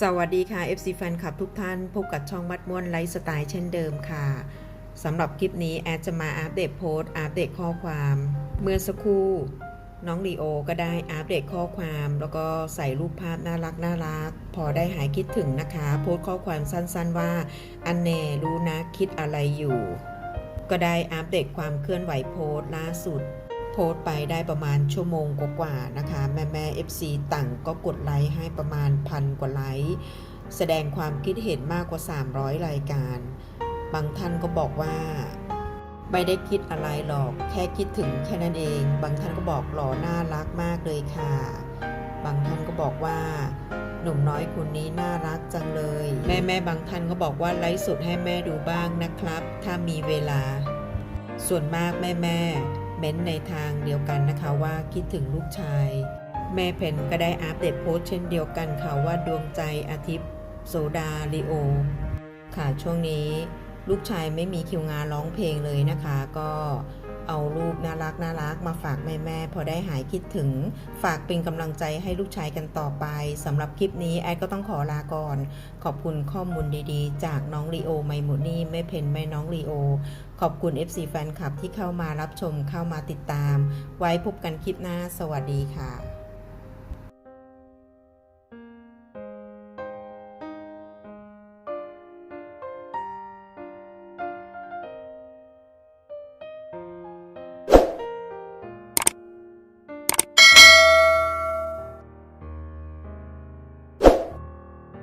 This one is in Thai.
สวัสดีค่ะ FC แฟนคลับทุกท่าน พบกับช่องมัดม่วนไลฟ์สไตล์เช่นเดิมค่ะสำหรับคลิปนี้แอดจะมาอัปเดตโพสต์อัปเดตข้อความ เมื่อสักครู่น้องลีโอก็ได้อัปเดตข้อความ แล้วก็ใส่รูปภาพน่ารักน่ารัก พอได้หายคิดถึงนะคะ โพสต์ข้อความสั้นๆว่า อันแน่รู้นะคิดอะไรอยู่ ก็ได้อัปเดตความเคลื่อนไหวโพสต์ล่าสุด พสต์ไปได้ประมาณชั่วโมงกว่าๆนะคะ แม่แม่ FC ต่างก็กดไลค์ให้ประมาณพันกว่าไลค์แสดงความคิดเห็นมากกว่า 300 รายการ บางท่านก็บอกว่า ไม่ได้คิดอะไรหรอก แค่คิดถึงแค่นั้นเอง บางท่านก็บอกหล่อน่ารักมากเลยค่ะ บางท่านก็บอกว่า หนุ่มน้อยคนนี้น่ารักจังเลย แม่แม่บางท่านก็บอกว่าไลฟ์สดให้แม่ดูบ้างนะครับ ถ้ามีเวลา ส่วนมากแม่แม่ เม้นในทางเดียวกันนะคะว่าคิดถึงลูกชาย แม่เพนก็ได้อัปเดตโพสต์เช่นเดียวกันค่ะว่าดวงใจอาทิตย์โซดาลีโอ ค่ะช่วงนี้ ลูกชายไม่มีคิวงานร้องเพลงเลยนะคะ ก็ เอารูปน่ารักน่ารักมาฝากแม่แม่พอได้หายคิดถึง ฝากเป็นกำลังใจให้ลูกชายกันต่อไปสำหรับคลิปนี้แอดก็ต้องขอลาก่อน ขอบคุณข้อมูลดีๆ จากน้องลีโอไมมูนี่แม่เพนแม่น้องลีโอ ขอบคุณ FC แฟนคลับที่เข้ามารับชมเข้ามาติดตาม ไว้พบกันคลิปหน้า สวัสดีค่ะ